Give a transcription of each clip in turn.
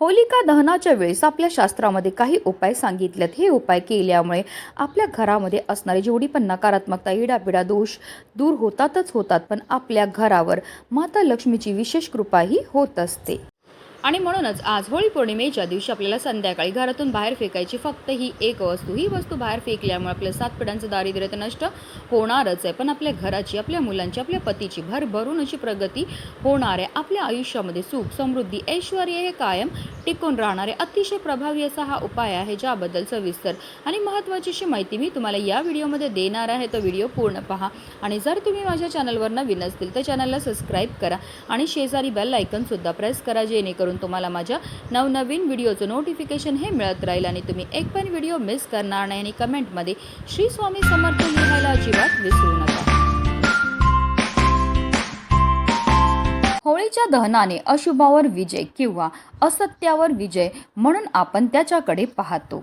होलिका दहनाच्या वेळेस आपल्या शास्त्रामध्ये काही उपाय सांगितलेत. हे उपाय केल्यामुळे आपल्या घरामध्ये असणारी जेवढी पण नकारात्मकता इडापिडा दोष दूर होतातच होतात पण आपल्या घरावर माता लक्ष्मीची विशेष कृपाही होत असते. आणि म्हणूनच आज होळी पौर्णिमेच्या दिवशी आपल्याला संध्याकाळी घरातून बाहेर फेकायची फक्त ही एक वस्तू ही वस्तू बाहेर फेकल्यामुळे आपल्या सात पिढ्यांचं दारिद्र्य तर नष्ट होणारच आहे. पण आपल्या घराची आपल्या मुलांची आपल्या पतीची भरभरून अशी प्रगती होणार आहे. आपल्या आयुष्यामध्ये सुख समृद्धी ऐश्वर हे कायम टिकून राहणारे अतिशय प्रभावी असा हा उपाय आहे ज्याबद्दल सविस्तर आणि महत्त्वाची अशी माहिती मी तुम्हाला या व्हिडिओमध्ये देणार आहे. तो व्हिडिओ पूर्ण पहा आणि जर तुम्ही माझ्या चॅनलवर नवीन असतील तर चॅनलला सबस्क्राईब करा आणि शेजारी बेल आयकनसुद्धा प्रेस करा जेणेकरून तुम्हाला माझ्या नवनवीन व्हिडिओचं नोटिफिकेशन हे मिळत राहील आणि तुम्ही एक पण व्हिडिओ मिस करणार नाही आणि कमेंटमध्ये श्री स्वामी समर्थ लिहायला अजिबात विसरू नका. होळीच्या दहनाने अशुभावर विजय किंवा असत्यावर विजय म्हणून आपण त्याच्याकडे पाहतो.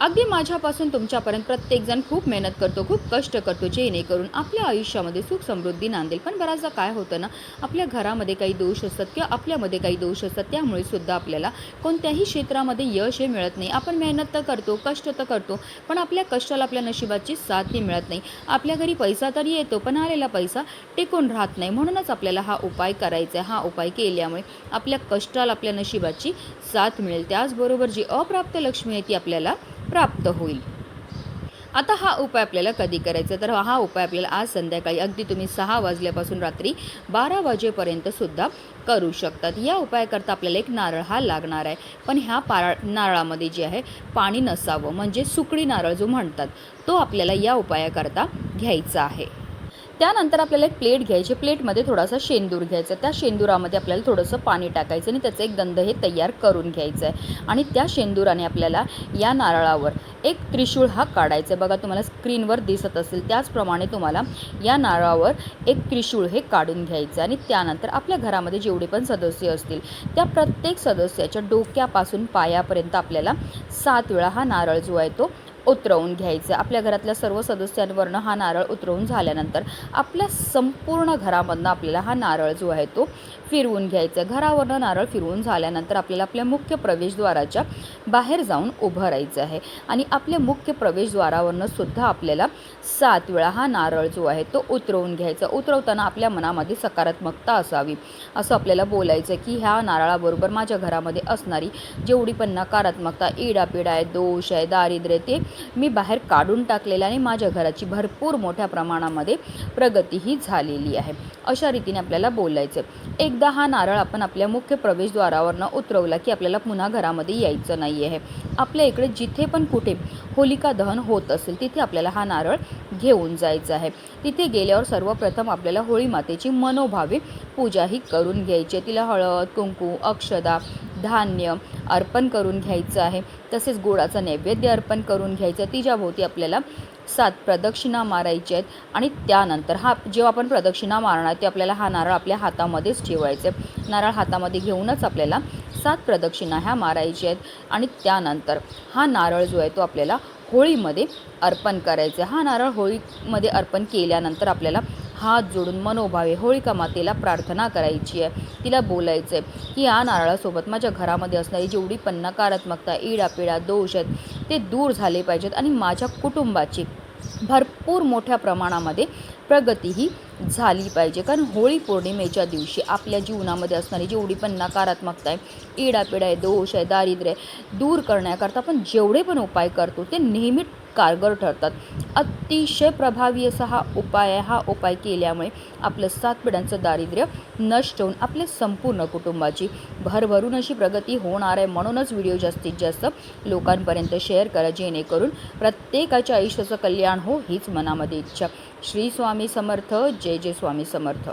अगदी माझ्यापासून तुमच्यापर्यंत प्रत्येकजण खूप मेहनत करतो खूप कष्ट करतो जेणेकरून आपल्या आयुष्यामध्ये सुख समृद्धी नांदेल. पण बऱ्याचदा काय होतं ना आपल्या घरामध्ये काही दोष असतात किंवा आपल्यामध्ये काही दोष असतात त्यामुळे सुद्धा आपल्याला कोणत्याही क्षेत्रामध्ये यश हे मिळत नाही. आपण मेहनत तर करतो कष्ट तर करतो पण आपल्या कष्टाला आपल्या नशिबाची साथ ही मिळत नाही. आपल्या घरी पैसा तरी येतो पण आलेला पैसा टिकून राहत नाही. म्हणूनच आपल्याला हा उपाय करायचा आहे. हा उपाय केल्यामुळे आपल्या कष्टाला आपल्या नशिबाची साथ मिळेल. त्याचबरोबर जी अप्राप्त लक्ष्मी आहे ती आपल्याला प्राप्त होईल. आता हा उपाय आपल्याला कधी करायचा? तर हा उपाय आपल्याला आज संध्याकाळी अगदी तुम्ही सहा वाजल्यापासून रात्री बारा वाजेपर्यंत सुद्धा करू शकतात. या उपायाकरता आपल्याला एक नारळ हा लागणार आहे. पण ह्या पारा नारळामध्ये जे आहे पाणी नसावं. म्हणजे सुकडी नारळ जो म्हणतात तो आपल्याला या उपायाकरता घ्यायचा आहे. त्यानंतर आपल्याला एक प्लेट घ्यायची प्लेटमध्ये थोडासा शेंदूर घ्यायचा त्या शेंदुरामध्ये आपल्याला थोडंसं पाणी टाकायचं आणि त्याचं एक गंध हे तयार करून घ्यायचं आहे. आणि त्या शेंदुराने आपल्याला या नारळावर एक त्रिशूळ हा काढायचा आहे. बघा तुम्हाला स्क्रीनवर दिसत असेल. त्याचप्रमाणे तुम्हाला या नारळावर एक त्रिशूळ हे काढून घ्यायचं आहे. आणि त्यानंतर आपल्या घरामध्ये जेवढे पण सदस्य असतील त्या प्रत्येक सदस्याच्या डोक्यापासून पायापर्यंत आपल्याला सात वेळा हा नारळ जो आहे तो उतरवून घ्यायचं. आपल्या घरातल्या सर्व सदस्यांवरनं हा नारळ उतरवून झाल्यानंतर आपल्या संपूर्ण घरामधनं आपल्याला हा नारळ जो आहे तो फिरवून घ्यायचा आहे. घरावरनं नारळ फिरवून झाल्यानंतर आपल्याला आपल्या मुख्य प्रवेशद्वाराच्या बाहेर जाऊन उभं राहायचं आहे. आणि आपल्या मुख्य प्रवेशद्वारावरनं सुद्धा आपल्याला सात वेळा हा नारळ जो आहे तो उतरवून घ्यायचा. उतरवताना आपल्या मनामध्ये सकारात्मकता असावी. असं आपल्याला बोलायचं की ह्या नारळाबरोबर माझ्या घरामध्ये असणारी जेवढी पण नकारात्मकता इडापिडा आहे दोष आहे दारिद्र्य ते मी बाहेर काढून टाकलेलं आणि माझ्या घराची भरपूर मोठ्या प्रमाणामध्ये प्रगती ही झालेली आहे. अशा रीतीने आपल्याला बोलायचं एकदा हा नारळ आपण आपल्या मुख्य प्रवेशद्वारावरनं उतरवला की आपल्याला पुन्हा घरामध्ये यायचं नाही आहे आपल्या इकडे जिथे पण कुठे होलिका दहन होत असेल तिथे आपल्याला हा नारळ घेऊन जायचा आहे. तिथे गेल्यावर सर्वप्रथम आपल्याला होळी मातेची मनोभावे पूजा ही करून घ्यायची. आहे तिला हळद कुंकू अक्षदा धान्य अर्पण करून घ्यायचं आहे. तसेच गोडाचा नैवेद्य अर्पण करून घ्यायचं आहे. तिच्याभोवती आपल्याला सात प्रदक्षिणा मारायच्या आहेत. आणि त्यानंतर हा जेव्हा आपण प्रदक्षिणा मारणार ते आपल्याला हा नारळ आपल्या हातामध्येच ठेवायचा आहे. नारळ हातामध्ये घेऊनच आपल्याला सात प्रदक्षिणा ह्या मारायच्या आहेत. आणि त्यानंतर हा नारळ जो आहे तो आपल्याला होळीमध्ये अर्पण करायचा आहे. हा नारळ होळीमध्ये अर्पण केल्यानंतर आपल्याला हात जोडून मनोभावे होळिका मातेला प्रार्थना करायची आहे. तिला बोलायचं आहे की या नारळासोबत माझ्या घरामध्ये असणारी जेवढी पण नकारात्मकता इडापिडा दोष आहेत ते दूर झाले पाहिजेत आणि माझ्या कुटुंबाची भरपूर मोठ्या प्रमाणामध्ये प्रगती ही झाली पाहिजे. कारण होळी पौर्णिमेच्या दिवशी आपल्या जीवनामध्ये असणारी जेवढी पण नकारात्मकता आहे इडापिडा आहे दोष आहे दारिद्र्य आहे दूर करण्याकरता आपण जेवढे पण उपाय करतो ते नेहमी कारगर ठरतात. अतिशय प्रभावी असा हा उपाय आहे. हा उपाय केल्यामुळे आपलं सात पिढ्यांचं दारिद्र्य नष्ट होऊन आपल्या संपूर्ण कुटुंबाची भरभरून अशी प्रगती होणार आहे. म्हणूनच व्हिडिओ जास्तीत जास्त लोकांपर्यंत शेअर करा जेणेकरून प्रत्येकाच्या आयुष्याचं कल्याण हो हीच मनामध्ये इच्छा. श्री स्वामी समर्थ. जय जय स्वामी समर्थ.